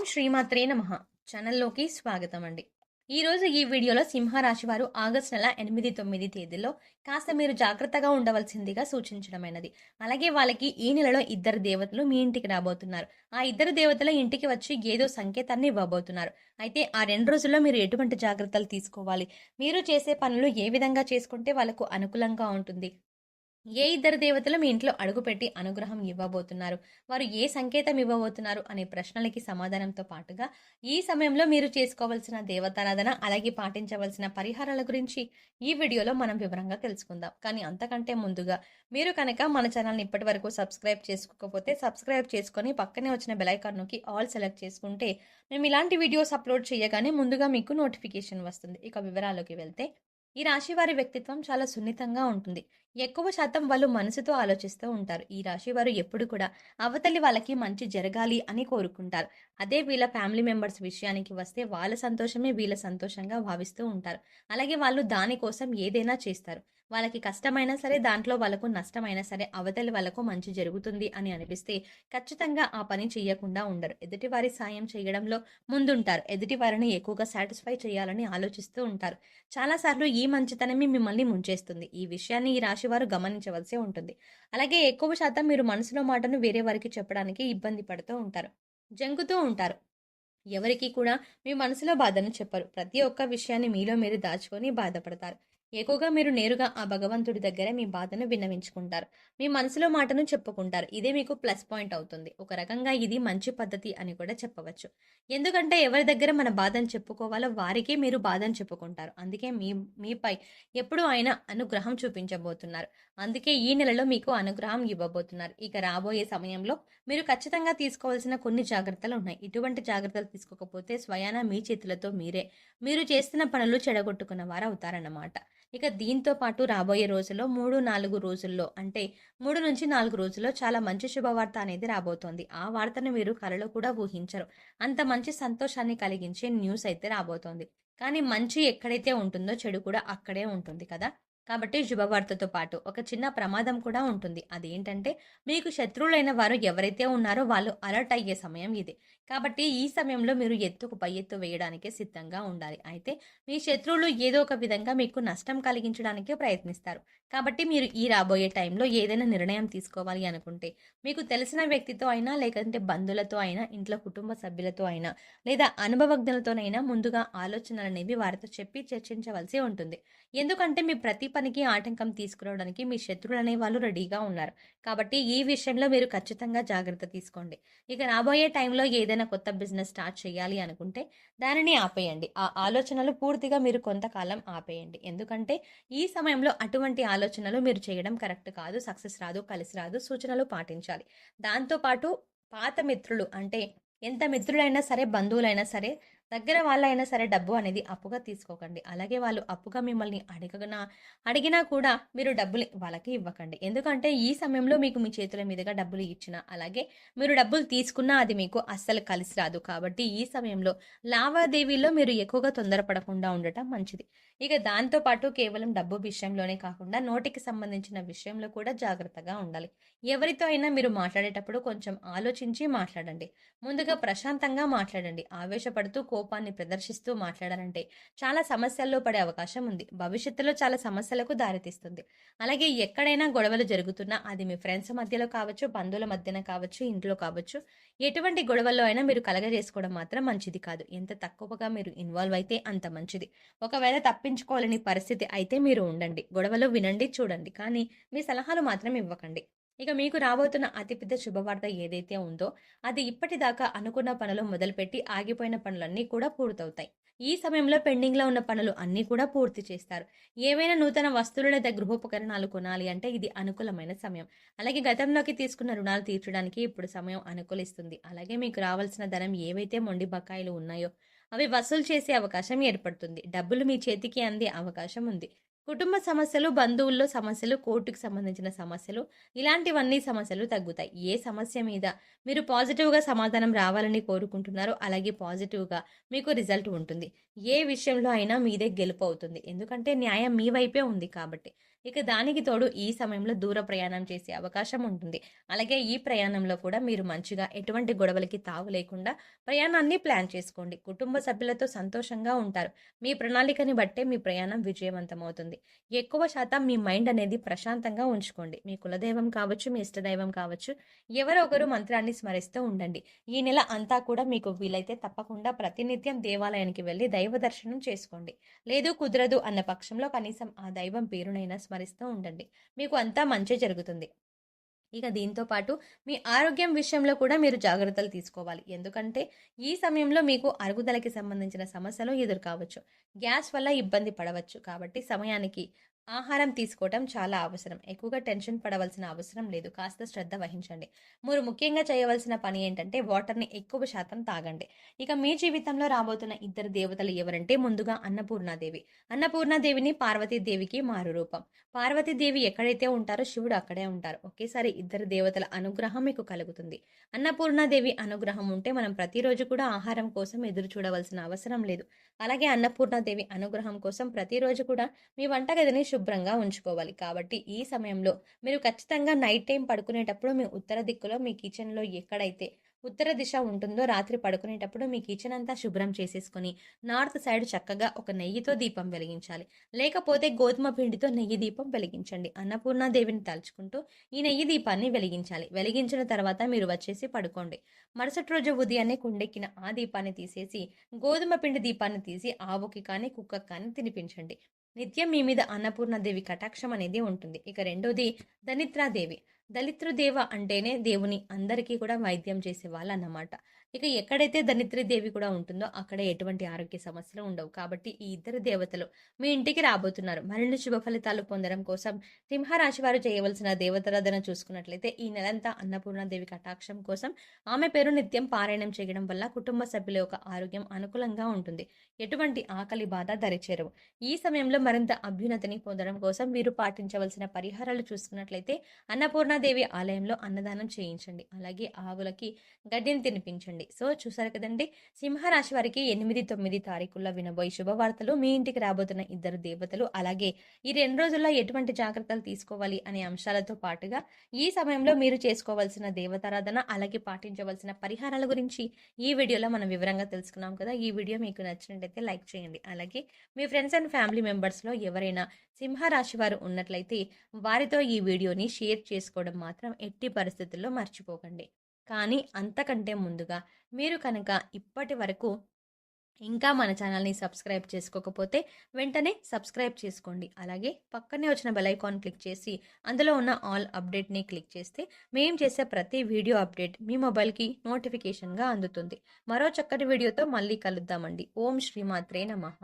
ఓం శ్రీమాత్రే నమ. ఛానల్లోకి స్వాగతం అండి ఈరోజు ఈ వీడియోలో సింహరాశి వారు ఆగస్టు నెల ఎనిమిది తొమ్మిది తేదీల్లో కాస్త మీరు జాగ్రత్తగా ఉండవలసిందిగా సూచించడమైనది. అలాగే వాళ్ళకి ఈ నెలలో ఇద్దరు దేవతలు మీ ఇంటికి రాబోతున్నారు. ఆ ఇద్దరు దేవతల ఇంటికి వచ్చి ఏదో సంకేతాన్ని ఇవ్వబోతున్నారు. అయితే ఆ రెండు రోజుల్లో మీరు ఎటువంటి జాగ్రత్తలు తీసుకోవాలి? మీరు చేసే పనులు ఏ విధంగా చేసుకుంటే వాళ్ళకు అనుకూలంగా ఉంటుంది? ఏ ఇద్దరు దేవతలు మీ ఇంట్లో అడుగుపెట్టి అనుగ్రహం ఇవ్వబోతున్నారు? వారు ఏ సంకేతం ఇవ్వబోతున్నారు? అనే ప్రశ్నలకి సమాధానంతో పాటుగా ఈ సమయంలో మీరు చేసుకోవాల్సిన దేవతారాధన అలాగే పాటించవలసిన పరిహారాల గురించి ఈ వీడియోలో మనం వివరంగా తెలుసుకుందాం. కానీ అంతకంటే ముందుగా మీరు కనుక మన ఛానల్ని ఇప్పటి వరకు సబ్స్క్రైబ్ చేసుకోకపోతే సబ్స్క్రైబ్ చేసుకొని పక్కనే వచ్చిన బెలైకాన్ ఆల్ సెలెక్ట్ చేసుకుంటే మేము ఇలాంటి వీడియోస్ అప్లోడ్ చేయగానే ముందుగా మీకు నోటిఫికేషన్ వస్తుంది. ఇక వివరాల్లోకి వెళ్తే ఈ రాశి వారి వ్యక్తిత్వం చాలా సున్నితంగా ఉంటుంది. ఎక్కువ శాతం వాళ్ళు మనసుతో ఆలోచిస్తూ ఉంటారు. ఈ రాశి వారు ఎప్పుడు కూడా అవతలి వాళ్ళకి మంచి జరగాలి అని కోరుకుంటారు. అదే వీళ్ళ ఫ్యామిలీ మెంబర్స్ విషయానికి వస్తే వాళ్ళ సంతోషమే వీళ్ళ సంతోషంగా భావిస్తూ ఉంటారు. అలాగే వాళ్ళు దానికోసం ఏదైనా చేస్తారు. వాళ్ళకి కష్టమైనా సరే దాంట్లో వాళ్ళకు నష్టమైనా సరే అవతలి వాళ్ళకు మంచి జరుగుతుంది అని అనిపిస్తే ఖచ్చితంగా ఆ పని చేయకుండా ఉండరు. ఎదుటివారి సాయం చేయడంలో ముందుంటారు. ఎదుటి వారిని ఎక్కువగా సాటిస్ఫై చేయాలని ఆలోచిస్తూ ఉంటారు. చాలాసార్లు ఈ మంచితనమే మిమ్మల్ని ముంచేస్తుంది. ఈ విషయాన్ని ఈ రాశివారు గమనించవలసి ఉంటుంది. అలాగే ఎక్కువ శాతం మీరు మనసులో మాటను వేరే వారికి చెప్పడానికి ఇబ్బంది పడుతూ ఉంటారు. జంకుతూ ఉంటారు. ఎవరికి కూడా మీ మనసులో బాధను చెప్పరు. ప్రతి ఒక్క విషయాన్ని మీలో మీరు దాచుకొని బాధపడతారు. ఎక్కువగా మీరు నేరుగా ఆ భగవంతుడి దగ్గర మీ బాధను విన్నవించుకుంటారు. మీ మనసులో మాటను చెప్పుకుంటారు. ఇదే మీకు ప్లస్ పాయింట్ అవుతుంది. ఒక రకంగా ఇది మంచి పద్ధతి అని కూడా చెప్పవచ్చు. ఎందుకంటే ఎవరి దగ్గర మన బాధను చెప్పుకోవాలో వారికే మీరు బాధను చెప్పుకుంటారు. అందుకే మీ మీపై ఎప్పుడు ఆయన అనుగ్రహం చూపించబోతున్నారు. అందుకే ఈ నెలలో మీకు అనుగ్రహం ఇవ్వబోతున్నారు. ఇక రాబోయే సమయంలో మీరు ఖచ్చితంగా తీసుకోవాల్సిన కొన్ని జాగ్రత్తలు ఉన్నాయి. ఇటువంటి జాగ్రత్తలు తీసుకోకపోతే స్వయాన మీ చేతులతో మీరే మీరు చేస్తున్న పనులు చెడగొట్టుకున్న వారు అవుతారన్నమాట. ఇక దీంతో పాటు రాబోయే రోజుల్లో మూడు నాలుగు రోజుల్లో అంటే మూడు నుంచి నాలుగు రోజుల్లో చాలా మంచి శుభవార్త అనేది రాబోతోంది. ఆ వార్తను మీరు కలలో కూడా ఊహించరు. అంత మంచి సంతోషాన్ని కలిగించే న్యూస్ అయితే రాబోతోంది. కానీ మంచి ఎక్కడైతే ఉంటుందో చెడు కూడా అక్కడే ఉంటుంది కదా? కాబట్టి శుభవార్తతో పాటు ఒక చిన్న ప్రమాదం కూడా ఉంటుంది. అదేంటంటే మీకు శత్రువులైన వారు ఎవరైతే ఉన్నారో వాళ్ళు అలర్ట్ అయ్యే సమయం ఇది. కాబట్టి ఈ సమయంలో మీరు ఎత్తుకు పై ఎత్తు వేయడానికి సిద్ధంగా ఉండాలి. అయితే మీ శత్రువులు ఏదో ఒక విధంగా మీకు నష్టం కలిగించడానికే ప్రయత్నిస్తారు. కాబట్టి మీరు ఈ రాబోయే టైంలో ఏదైనా నిర్ణయం తీసుకోవాలి అనుకుంటే మీకు తెలిసిన వ్యక్తితో అయినా లేకంటే బంధువులతో అయినా ఇంట్లో కుటుంబ సభ్యులతో అయినా లేదా అనుభవజ్ఞులతోనైనా ముందుగా ఆలోచనలు అనేవి వారితో చెప్పి చర్చించవలసి ఉంటుంది. ఎందుకంటే మీ ప్రతి పనికి ఆటంకం తీసుకురావడానికి మీ శత్రువులు అనే వాళ్ళు రెడీగా ఉన్నారు. కాబట్టి ఈ విషయంలో మీరు ఖచ్చితంగా జాగ్రత్త తీసుకోండి. ఇక రాబోయే టైంలో ఏదైనా కొత్త బిజినెస్ స్టార్ట్ చేయాలి అనుకుంటే దానిని ఆపేయండి. ఆ ఆలోచనలు పూర్తిగా మీరు కొంతకాలం ఆపేయండి. ఎందుకంటే ఈ సమయంలో అటువంటి ఆలోచనలు మీరు చేయడం కరెక్ట్ కాదు సక్సెస్ రాదు కలిసి రాదు సూచనలు పాటించాలి. దాంతోపాటు పాత మిత్రులు అంటే ఎంత మిత్రులైనా సరే బంధువులైనా సరే దగ్గర వాళ్ళైనా సరే డబ్బు అనేది అప్పుగా తీసుకోకండి. అలాగే వాళ్ళు అప్పుగా మిమ్మల్ని అడగనా అడిగినా కూడా మీరు డబ్బులు వాళ్ళకి ఇవ్వకండి. ఎందుకంటే ఈ సమయంలో మీకు మీ చేతుల మీదుగా డబ్బులు ఇచ్చిన అలాగే మీరు డబ్బులు తీసుకున్నా అది మీకు అస్సలు కలిసి రాదు. కాబట్టి ఈ సమయంలో లావాదేవీల్లో మీరు ఎక్కువగా తొందరపడకుండా ఉండటం మంచిది. ఇక దాంతోపాటు కేవలం డబ్బు విషయంలోనే కాకుండా నోటికి సంబంధించిన విషయంలో కూడా జాగ్రత్తగా ఉండాలి. ఎవరితో అయినా మీరు మాట్లాడేటప్పుడు కొంచెం ఆలోచించి మాట్లాడండి. ముందుగా ప్రశాంతంగా మాట్లాడండి. ఆవేశపడుతూ కోపాన్ని ప్రదర్శిస్తూ మాట్లాడాలంటే చాలా సమస్యల్లో పడే అవకాశం ఉంది. భవిష్యత్తులో చాలా సమస్యలకు దారితీస్తుంది. అలాగే ఎక్కడైనా గొడవలు జరుగుతున్నా అది మీ ఫ్రెండ్స్ మధ్యలో కావచ్చు బంధువుల మధ్యన కావచ్చు ఇంట్లో కావచ్చు ఎటువంటి గొడవల్లో అయినా మీరు కలగజేసుకోవడం మాత్రం మంచిది కాదు. ఎంత తక్కువగా మీరు ఇన్వాల్వ్ అయితే అంత మంచిది. ఒకవేళ తప్పించుకోవాలని పరిస్థితి అయితే మీరు ఉండండి. గొడవలు వినండి చూడండి. కానీ మీ సలహాలు మాత్రం ఇవ్వకండి. ఇక మీకు రాబోతున్న అతిపెద్ద శుభవార్త ఏదైతే ఉందో అది ఇప్పటిదాకా అనుకున్న పనులు మొదలుపెట్టి ఆగిపోయిన పనులన్నీ కూడా పూర్తవుతాయి. ఈ సమయంలో పెండింగ్లో ఉన్న పనులు అన్నీ కూడా పూర్తి చేస్తారు. ఏవైనా నూతన వస్తువులు లేదా గృహోపకరణాలు కొనాలి అంటే ఇది అనుకూలమైన సమయం. అలాగే గతంలోకి తీసుకున్న రుణాలు తీర్చడానికి ఇప్పుడు సమయం అనుకూలిస్తుంది. అలాగే మీకు రావాల్సిన ధనం ఏవైతే మొండి బకాయిలు ఉన్నాయో అవి వసూలు చేసే అవకాశం ఏర్పడుతుంది. డబ్బులు మీ చేతికి అందే అవకాశం ఉంది. కుటుంబ సమస్యలు బంధువుల్లో సమస్యలు కోర్టుకు సంబంధించిన సమస్యలు ఇలాంటివన్నీ సమస్యలు తగ్గుతాయి. ఏ సమస్య మీద మీరు పాజిటివ్గా సమాధానం రావాలని కోరుకుంటున్నారో అలాగే పాజిటివ్గా మీకు రిజల్ట్ ఉంటుంది. ఏ విషయంలో అయినా మీదే గెలుపు అవుతుంది. ఎందుకంటే న్యాయం మీ వైపే ఉంది కాబట్టి. ఇక దానికి తోడు ఈ సమయంలో దూర ప్రయాణం చేసే అవకాశం ఉంటుంది. అలాగే ఈ ప్రయాణంలో కూడా మీరు మంచిగా ఎటువంటి గొడవలకి తావు లేకుండా ప్రయాణాన్ని ప్లాన్ చేసుకోండి. కుటుంబ సభ్యులతో సంతోషంగా ఉంటారు. మీ ప్రణాళికని బట్టే మీ ప్రయాణం విజయవంతమవుతుంది. ఎక్కువ శాతం మీ మైండ్ అనేది ప్రశాంతంగా ఉంచుకోండి. మీ కులదైవం కావచ్చు మీ ఇష్టదైవం కావచ్చు ఎవరో ఒకరు మంత్రాన్ని స్మరిస్తూ ఉండండి. ఈ నెల అంతా కూడా మీకు వీలైతే తప్పకుండా ప్రతినిత్యం దేవాలయానికి వెళ్ళి దైవ దర్శనం చేసుకోండి. లేదు కుదరదు అన్న పక్షంలో కనీసం ఆ దైవం పేరునైనా స్మరిస్తూ ఉండండి. మీకు అంతా మంచి జరుగుతుంది. ఇక దీంతో పాటు మీ ఆరోగ్యం విషయంలో కూడా మీరు జాగ్రత్తలు తీసుకోవాలి. ఎందుకంటే ఈ సమయంలో మీకు అరుగుదలకి సంబంధించిన సమస్యలు ఎదురు కావచ్చు గ్యాస్ వల్ల ఇబ్బంది పడవచ్చు. కాబట్టి సమయానికి ఆహారం తీసుకోవటం చాలా అవసరం. ఎక్కువగా టెన్షన్ పడవలసిన అవసరం లేదు. కాస్త శ్రద్ధ వహించండి. మీరు ముఖ్యంగా చేయవలసిన పని ఏంటంటే వాటర్ని ఎక్కువ శాతం తాగండి. ఇక మీ జీవితంలో రాబోతున్న ఇద్దరు దేవతలు ఎవరంటే ముందుగా అన్నపూర్ణాదేవి. అన్నపూర్ణాదేవిని పార్వతీదేవికి మారు రూపం. పార్వతీదేవి ఎక్కడైతే ఉంటారో శివుడు అక్కడే ఉంటారు. ఒకేసారి ఇద్దరు దేవతల అనుగ్రహం మీకు కలుగుతుంది. అన్నపూర్ణాదేవి అనుగ్రహం ఉంటే మనం ప్రతిరోజు కూడా ఆహారం కోసం ఎదురు చూడవలసిన అవసరం లేదు. అలాగే అన్నపూర్ణాదేవి అనుగ్రహం కోసం ప్రతిరోజు కూడా మీ వంటగదిని శుభ్రంగా ఉంచుకోవాలి. కాబట్టి ఈ సమయంలో మీరు ఖచ్చితంగా నైట్ టైం పడుకునేటప్పుడు మీ ఉత్తర దిక్కులో మీ కిచెన్లో ఎక్కడైతే ఉత్తర దిశ ఉంటుందో రాత్రి పడుకునేటప్పుడు మీ కిచెన్ అంతా శుభ్రం చేసేసుకొని నార్త్ సైడ్ చక్కగా ఒక నెయ్యితో దీపం వెలిగించాలి. లేకపోతే గోధుమ పిండితో నెయ్యి దీపం వెలిగించండి. అన్నపూర్ణాదేవిని తలుచుకుంటూ ఈ నెయ్యి దీపాన్ని వెలిగించాలి. వెలిగించిన తర్వాత మీరు వచ్చేసి పడుకోండి. మరుసటి రోజు ఉదయాన్నే కుండెక్కిన ఆ దీపాన్ని తీసేసి గోధుమ పిండి దీపాన్ని తీసి ఆవుకి కానీ కుక్కకి కానీ తినిపించండి. నిత్యం మీ మీద అన్నపూర్ణదేవి కటాక్షం అనేది ఉంటుంది. ఇక రెండోది దనిత్రాదేవి దళిత్రుదేవ అంటేనే దేవుని అందరికీ కూడా వైద్యం చేసే వాళ్ళు అన్నమాట ఇక ఎక్కడైతే ధనిత్రి దేవి కూడా ఉంటుందో అక్కడ ఎటువంటి ఆరోగ్య సమస్యలు ఉండవు. కాబట్టి ఈ ఇద్దరు దేవతలు మీ ఇంటికి రాబోతున్నారు. మరిన్ని శుభ ఫలితాలు పొందడం కోసం సింహరాశి వారు చేయవలసిన దేవతారాధన చూసుకున్నట్లయితే ఈ నెలంతా అన్నపూర్ణాదేవి కటాక్షం కోసం ఆమె పేరు నిత్యం పారాయణం చేయడం వల్ల కుటుంబ సభ్యుల యొక్క ఆరోగ్యం అనుకూలంగా ఉంటుంది. ఎటువంటి ఆకలి బాధ దరిచేరవు. ఈ సమయంలో మరింత అభ్యున్నతిని పొందడం కోసం వీరు పాటించవలసిన పరిహారాలు చూసుకున్నట్లయితే అన్నపూర్ణాదేవి ఆలయంలో అన్నదానం చేయించండి. అలాగే ఆవులకి గడ్డిని తినిపించండి. సో చూసారు కదండి. సింహరాశి వారికి ఎనిమిది తొమ్మిది తారీఖుల్లో వినబోయే శుభవార్తలు మీ ఇంటికి రాబోతున్న ఇద్దరు దేవతలు అలాగే ఈ రెండు రోజుల్లో ఎటువంటి జాగ్రత్తలు తీసుకోవాలి అనే అంశాలతో పాటుగా ఈ సమయంలో మీరు చేసుకోవాల్సిన దేవతారాధన అలాగే పాటించవలసిన పరిహారాల గురించి ఈ వీడియోలో మనం వివరంగా తెలుసుకున్నాం కదా. ఈ వీడియో మీకు నచ్చినట్టయితే లైక్ చేయండి. అలాగే మీ ఫ్రెండ్స్ అండ్ ఫ్యామిలీ మెంబర్స్లో ఎవరైనా సింహరాశి వారు ఉన్నట్లయితే వారితో ఈ వీడియోని షేర్ చేసుకోవడం మాత్రం ఎట్టి పరిస్థితుల్లో మర్చిపోకండి. కానీ అంతకంటే ముందుగా మీరు కనుక ఇప్పటి వరకు ఇంకా మన ఛానల్ని సబ్స్క్రైబ్ చేసుకోకపోతే వెంటనే సబ్స్క్రైబ్ చేసుకోండి. అలాగే పక్కనే వచ్చిన బెల్ ఐకాన్ క్లిక్ చేసి అందులో ఉన్న ఆల్ అప్డేట్ని క్లిక్ చేస్తే మేము చేసే ప్రతి వీడియో అప్డేట్ మీ మొబైల్కి నోటిఫికేషన్గా అందుతుంది. మరో చక్కటి వీడియోతో మళ్ళీ కలుద్దామండి. ఓం శ్రీమాత్రే నమః.